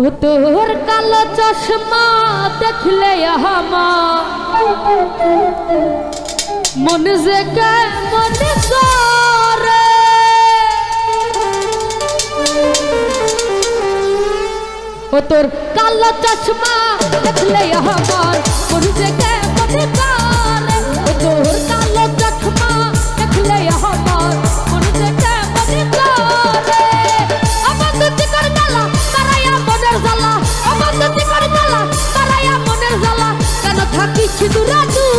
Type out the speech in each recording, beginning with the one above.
ও তোর কালো চশমা দেখলে আমার মন যে কে মন করে। ও তোর কালো চশমা দেখলে আমার মন যে কে মন করে। থাকিস দূরে দূরে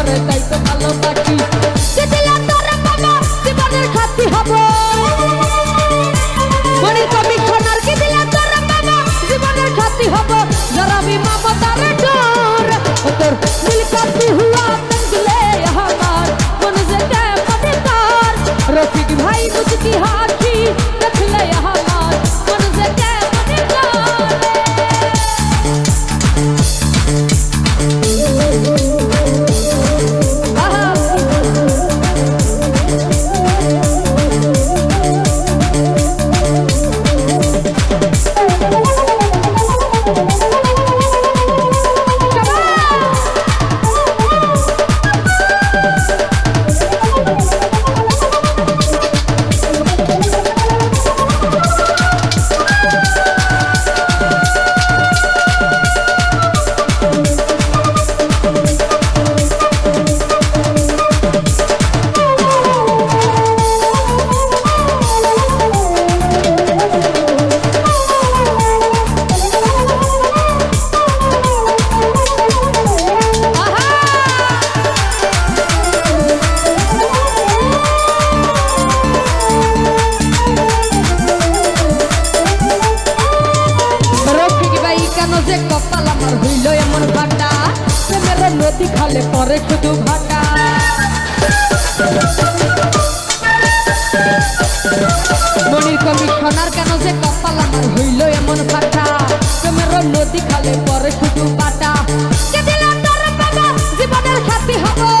মুক্তা ধরে তাই তো ভালোবাসি দিদিলা তোরে বাবা জীবনের খাতি হব মনির কমিশনার কি দিলা তোরে বাবা জীবনের খাতি হব জরাবি মমতার ডোর ও তোর নীল কাতি হুয়া তঙ্গলে আমার মন যে কে পদিকার রফিক ভাই বুঝকি হাসি প্রেমের খালে পরে শুধু ভাটা। মনির কমিশনার কেন যে কপাল আমার হইল এমন ভাটা প্রেমের নদী খালে পরে শুধু বাবা জীবনের সাথী হব।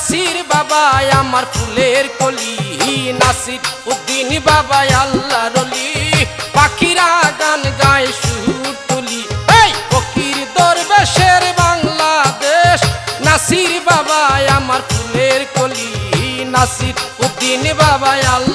নাসির বাবা আমার ফুলের কলি, নাসির উদ্দিন বাবা আল্লাহ রলি পাখিরা গান গায়, সুর তুলি। এই ফকির দরবেশের বাংলাদেশ, নাসির বাবা আমার ফুলের কলি, নাসির উদ্দিন বাবা আল্লাহ